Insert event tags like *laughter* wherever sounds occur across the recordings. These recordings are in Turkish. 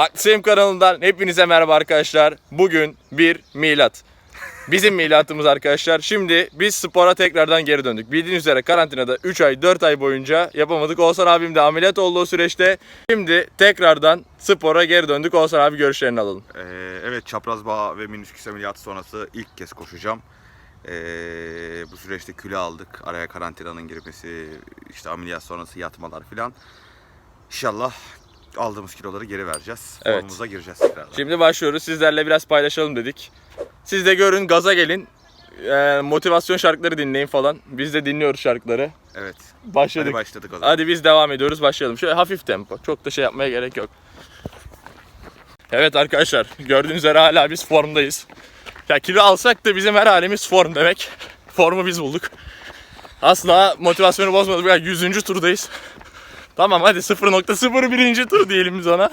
Aksiyem kanalından hepinize merhaba arkadaşlar. Bugün bir milat. Bizim milatımız arkadaşlar. Şimdi biz spora tekrardan geri döndük. Bildiğiniz üzere karantinada 3 ay 4 ay boyunca yapamadık. Oğuzhan abim de ameliyat oldu o süreçte. Şimdi tekrardan spora geri döndük. Oğuzhan abi görüşlerini alalım. Ee, evet çapraz bağ ve minisküs ameliyatı sonrası ilk kez koşacağım. Ee, bu süreçte kilo aldık. Araya karantinanın girmesi, işte ameliyat sonrası yatmalar filan. İnşallah aldığımız kiloları geri vereceğiz. Evet. Formumuza gireceğiz tekrardan. Şimdi başlıyoruz. Sizlerle biraz paylaşalım dedik. Siz de görün, gaza gelin. Ee, motivasyon şarkıları dinleyin falan. Biz de dinliyoruz şarkıları. Evet. Başladık. Hadi başladık o zaman. Hadi biz devam ediyoruz. Başlayalım. Şöyle hafif tempo. Çok da şey yapmaya gerek yok. Evet arkadaşlar. Gördüğünüz üzere hala biz formdayız. Ya kilo alsak da bizim her halimiz form demek. Formu biz bulduk. Asla motivasyonu bozmadık. Yani 100. turdayız. Tamam hadi 0.01. tur diyelim biz ona.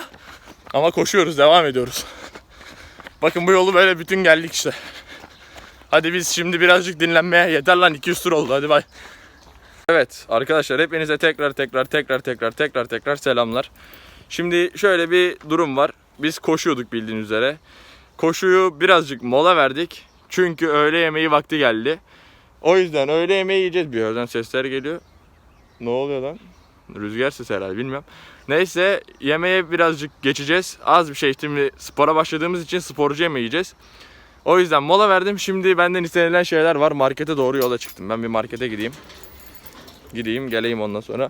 Ama koşuyoruz. Devam ediyoruz. Bakın bu yolu böyle bütün geldik işte. Hadi biz şimdi birazcık dinlenmeye yeter lan 200 tur oldu hadi bay. Evet arkadaşlar hepinize tekrar tekrar tekrar tekrar tekrar tekrar selamlar. Şimdi şöyle bir durum var. Biz koşuyorduk bildiğiniz üzere. Koşuyu birazcık mola verdik. Çünkü öğle yemeği vakti geldi. O yüzden öğle yemeği yiyeceğiz. Bir yerden sesler geliyor. Ne oluyor lan? Rüzgar sesi herhalde bilmiyorum. Neyse yemeğe birazcık geçeceğiz. Az bir şey şimdi spora başladığımız için sporcu yemeği yiyeceğiz. O yüzden mola verdim. Şimdi benden istenilen şeyler var. Markete doğru yola çıktım. Ben bir markete gideyim. Gideyim geleyim ondan sonra.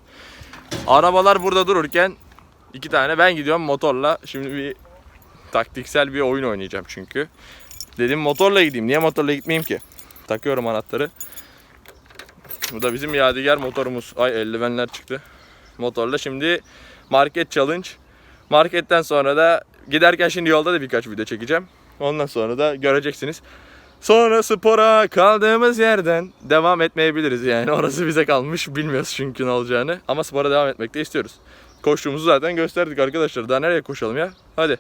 Arabalar burada dururken iki tane ben gidiyorum motorla. Şimdi bir taktiksel bir oyun oynayacağım çünkü. Dedim motorla gideyim. Niye motorla gitmeyeyim ki? Takıyorum anahtarı. Bu da bizim yadigar motorumuz. Ay eldivenler çıktı. Motorla şimdi market challenge. Marketten sonra da giderken şimdi yolda da birkaç video çekeceğim. Ondan sonra da göreceksiniz. Sonra spora kaldığımız yerden devam etmeyebiliriz yani. *laughs* Orası bize kalmış. Bilmiyoruz çünkü ne olacağını. Ama spora devam etmek de istiyoruz. Koştuğumuzu zaten gösterdik arkadaşlar. Daha nereye koşalım ya? Hadi.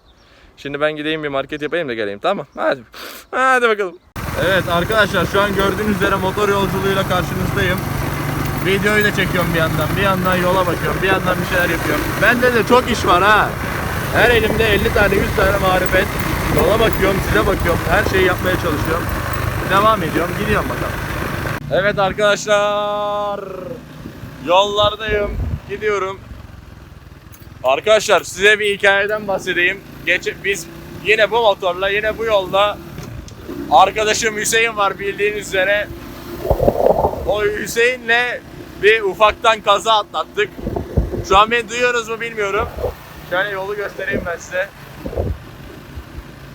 Şimdi ben gideyim bir market yapayım da geleyim tamam? Hadi. *laughs* Hadi bakalım. Evet arkadaşlar şu an gördüğünüz üzere motor yolculuğuyla karşınızdayım. Videoyu da çekiyorum bir yandan. Bir yandan yola bakıyorum. Bir yandan bir şeyler yapıyorum. Bende de çok iş var ha. Her elimde 50 tane 100 tane marifet. Yola bakıyorum, size bakıyorum. Her şeyi yapmaya çalışıyorum. Devam ediyorum. Gidiyorum bakalım. Evet arkadaşlar. Yollardayım. Gidiyorum. Arkadaşlar size bir hikayeden bahsedeyim. Geç, biz yine bu motorla, yine bu yolda arkadaşım Hüseyin var bildiğiniz üzere. O Hüseyin'le bir ufaktan kaza atlattık. Şu an beni duyuyorsunuz mu bilmiyorum. Şöyle yolu göstereyim ben size.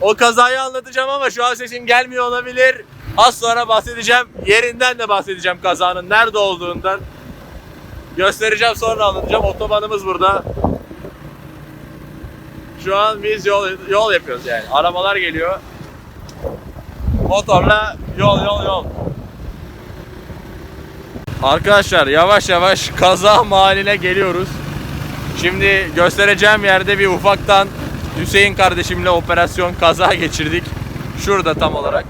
O kazayı anlatacağım ama şu an sesim gelmiyor olabilir. Az sonra bahsedeceğim. Yerinden de bahsedeceğim kazanın nerede olduğundan. Göstereceğim sonra anlatacağım. Otobanımız burada. Şu an biz yol, yol yapıyoruz yani. Arabalar geliyor. Motorla yol yol yol. Arkadaşlar yavaş yavaş kaza mahalline geliyoruz. Şimdi göstereceğim yerde bir ufaktan Hüseyin kardeşimle operasyon kaza geçirdik. Şurada tam olarak.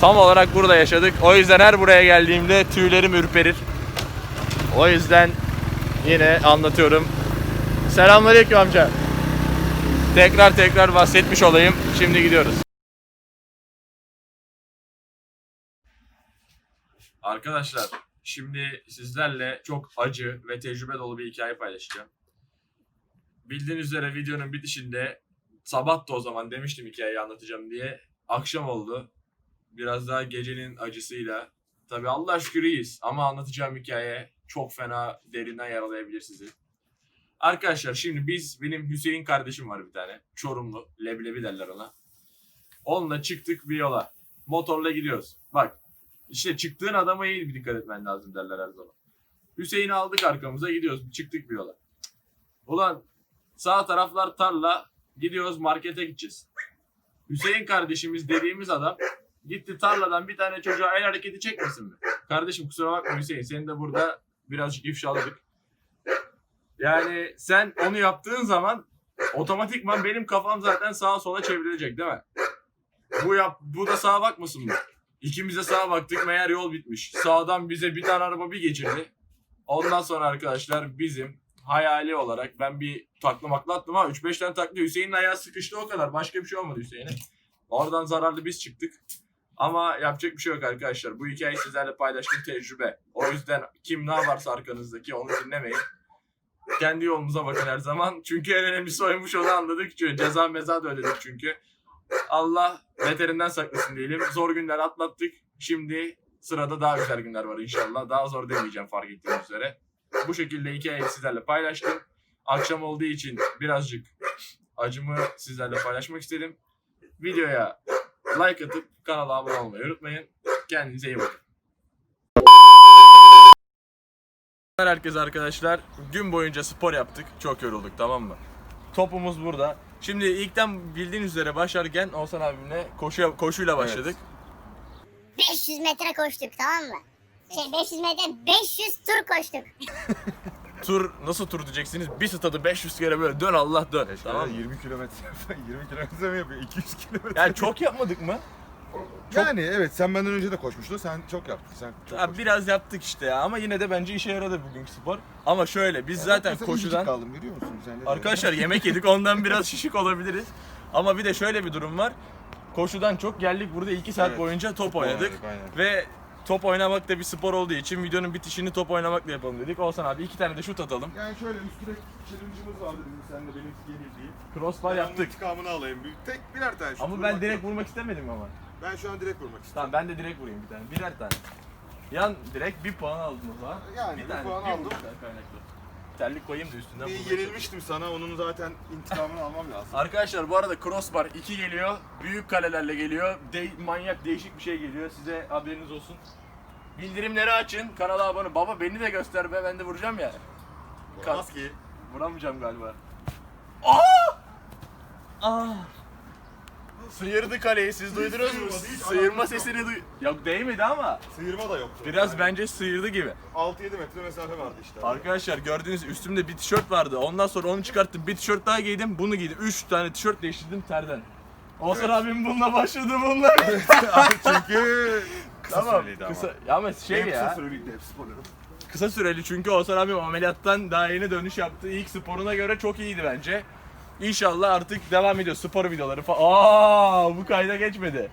Tam olarak burada yaşadık. O yüzden her buraya geldiğimde tüylerim ürperir. O yüzden yine anlatıyorum. Selamünaleyküm amca. Tekrar tekrar bahsetmiş olayım. Şimdi gidiyoruz. Arkadaşlar şimdi sizlerle çok acı ve tecrübe dolu bir hikaye paylaşacağım. Bildiğiniz üzere videonun bitişinde sabah da o zaman demiştim hikayeyi anlatacağım diye. Akşam oldu. Biraz daha gecenin acısıyla. Tabi Allah şükür iyiyiz ama anlatacağım hikaye çok fena derinden yaralayabilir sizi. Arkadaşlar şimdi biz benim Hüseyin kardeşim var bir tane. Çorumlu. Leblebi derler ona. Onunla çıktık bir yola. Motorla gidiyoruz. Bak işte çıktığın adama iyi bir dikkat etmen lazım derler her zaman. Hüseyin'i aldık arkamıza gidiyoruz. Çıktık bir yola. Ulan sağ taraflar tarla. Gidiyoruz markete gideceğiz. Hüseyin kardeşimiz dediğimiz adam gitti tarladan bir tane çocuğa el hareketi çekmesin mi? Kardeşim kusura bakma Hüseyin seni de burada birazcık ifşaladık. Yani sen onu yaptığın zaman otomatikman benim kafam zaten sağa sola çevrilecek değil mi? Bu yap bu da sağa bakmasın mı? İkimiz de sağa baktık meğer yol bitmiş. Sağdan bize bir tane araba bir geçirdi. Ondan sonra arkadaşlar bizim hayali olarak ben bir takla makla attım ha 3-5 tane takla Hüseyin'in ayağı sıkıştı o kadar. Başka bir şey olmadı Hüseyin'e. Oradan zararlı biz çıktık. Ama yapacak bir şey yok arkadaşlar. Bu hikayeyi sizlerle paylaştığım tecrübe. O yüzden kim ne yaparsa arkanızdaki onu dinlemeyin. Kendi yolumuza bakın her zaman. Çünkü en önemlisi oymuş onu anladık. Çünkü ceza meza da ödedik çünkü. Allah beterinden saklasın diyelim. Zor günler atlattık. Şimdi sırada daha güzel günler var inşallah. Daha zor demeyeceğim fark ettiğiniz üzere. Bu şekilde hikayeyi sizlerle paylaştım. Akşam olduğu için birazcık acımı sizlerle paylaşmak istedim. Videoya like atıp kanala abone olmayı unutmayın. Kendinize iyi bakın. Herkese arkadaşlar gün boyunca spor yaptık. Çok yorulduk tamam mı? Topumuz burada. Şimdi ilkten bildiğiniz üzere başlarken Oğuzhan abimle koşu, koşuyla başladık. 500 metre koştuk tamam mı? Şey 500 metre 500 tur koştuk. *laughs* Tur nasıl tur diyeceksiniz? Bir stadı 500 kere böyle dön Allah dön. Tamam. Tamam mı? 20 kilometre 20 kilometre mi yapıyor? 200 kilometre. Yani çok yapmadık mı? Yani evet sen benden önce de koşmuştun. Sen çok yaptın. Sen çok Abi biraz yaptık işte ya ama yine de bence işe yaradı bugünkü spor. Ama şöyle biz zaten Mesela koşudan incecik kaldım görüyor musun? Sen de arkadaşlar yemek yedik ondan biraz şişik olabiliriz. Ama bir de şöyle bir durum var. Koşudan çok geldik burada 2 saat Evet. boyunca top oynadık. oynadık, aynen. Ve top oynamak da bir spor olduğu için videonun bitişini top oynamakla yapalım dedik. Olsan abi iki tane de şut atalım. Yani şöyle üst direk challenge'ımız vardı bizim seninle benim yenildiğim. Crossbar Ben yaptık. intikamını alayım. Bir, tek birer tane şut Ama ben vurmak direkt yok. vurmak istemedim ama. Ben şu an direkt vurmak istiyorum. Tamam ben de direkt vurayım bir tane. Birer tane. Yan direkt bir puan aldın o zaman. Yani bir puan aldım. vuruştan kaynaklı. Terlik koyayım da üstünden Bir yenilmiştim sana. Onun zaten intikamını almam lazım. Arkadaşlar bu arada crossbar 2 geliyor. Büyük kalelerle geliyor. De- manyak değişik bir şey geliyor. Size haberiniz olsun. Bildirimleri açın. Kanala abone. Baba beni de göster be. Ben de vuracağım ya. Olmaz ki. Vuramayacağım galiba. Aa! Aa! Sıyırdı kaleyi. Siz duydunuz mu? Sıyırma sesini duy. Yok değmedi ama. Sıyırma da yoktu. Biraz Yani bence sıyırdı gibi. 6-7 metre mesafe vardı işte. Arkadaşlar gördüğünüz üstümde bir tişört vardı. Ondan sonra onu çıkarttım. Bir tişört daha giydim. Bunu giydim. 3 tane tişört değiştirdim terden. Oğuzhan abim bununla başladı bunlar. *laughs* Çünkü kısa tamam. süreliydi ama. Kısa, ya ama şey Benim ya. Kısa süreliydi hep sporlarım. Kısa süreli çünkü Oğuzhan abim ameliyattan daha yeni dönüş yaptı. İlk sporuna göre çok iyiydi bence. İnşallah artık devam ediyor spor videoları falan. Aa bu kayda geçmedi.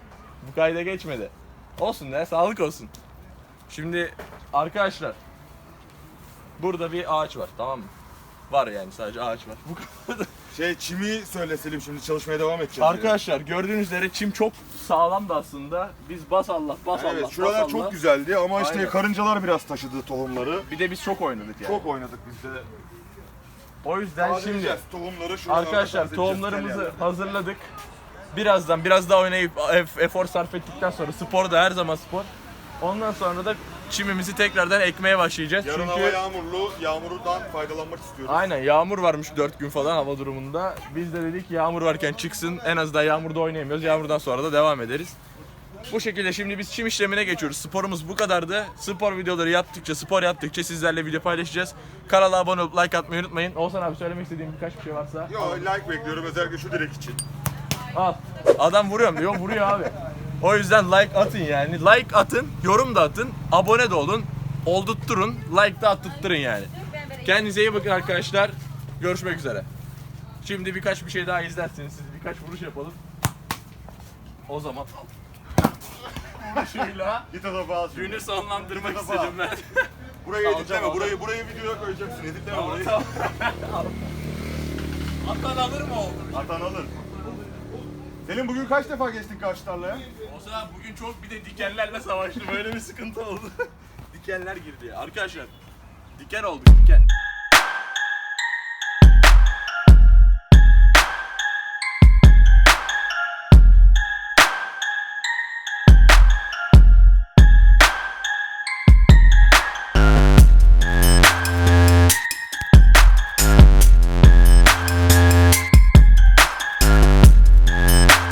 Bu kayda geçmedi. Olsun ne sağlık olsun. Şimdi arkadaşlar burada bir ağaç var tamam mı? Var yani sadece ağaç var. Bu kadar. Şey çimi söyle Selim şimdi çalışmaya devam edeceğiz. Arkadaşlar gördüğünüz üzere çim çok sağlamdı aslında. Biz bas Allah bas Evet Allah şuralar bas Allah. çok güzeldi ama işte Aynen. karıncalar biraz taşıdı tohumları. Bir de biz çok oynadık yani. Çok oynadık biz de. O yüzden şimdi tohumları Arkadaşlar tohumlarımızı hazırladık. Birazdan biraz daha oynayıp ef- efor sarf ettikten sonra spor da her zaman spor. Ondan sonra da çimimizi tekrardan ekmeye başlayacağız. Yarın Çünkü hava yağmurlu, yağmurdan faydalanmak istiyoruz. aynen yağmur varmış 4 gün falan hava durumunda. Biz de dedik yağmur varken çıksın. En azından yağmurda oynayamıyoruz. Yağmurdan sonra da devam ederiz. Bu şekilde şimdi biz çim işlemine geçiyoruz. Sporumuz bu kadardı. Spor videoları yaptıkça, spor yaptıkça sizlerle video paylaşacağız. Kanala abone olup like atmayı unutmayın. Oğuzhan abi söylemek istediğim birkaç bir şey varsa. Yo like bekliyorum özellikle şu direk için. Al. Adam vuruyorum diyor, vuruyor abi. O yüzden like atın yani. Like atın, yorum da atın, abone de olun. Oldutturun, like da attırın yani. Kendinize iyi bakın arkadaşlar. Görüşmek üzere. Şimdi birkaç bir şey daha izlersiniz. Siz birkaç vuruş yapalım. O zaman vuruşuyla Git o topu al şimdi. günü sonlandırmak istedim ben. *laughs* Burayı Alacağım, editleme, alacağım. burayı, burayı videoya koyacaksın, editleme Tamam, burayı. tamam. *laughs* Atan alır mı oldu? Atan alır. Selim bugün kaç defa geçtin karşı tarlaya? O zaman bugün çok bir de dikenlerle savaştı. Böyle bir sıkıntı oldu. *laughs* Dikenler girdi. Arkadaşlar diken olduk diken.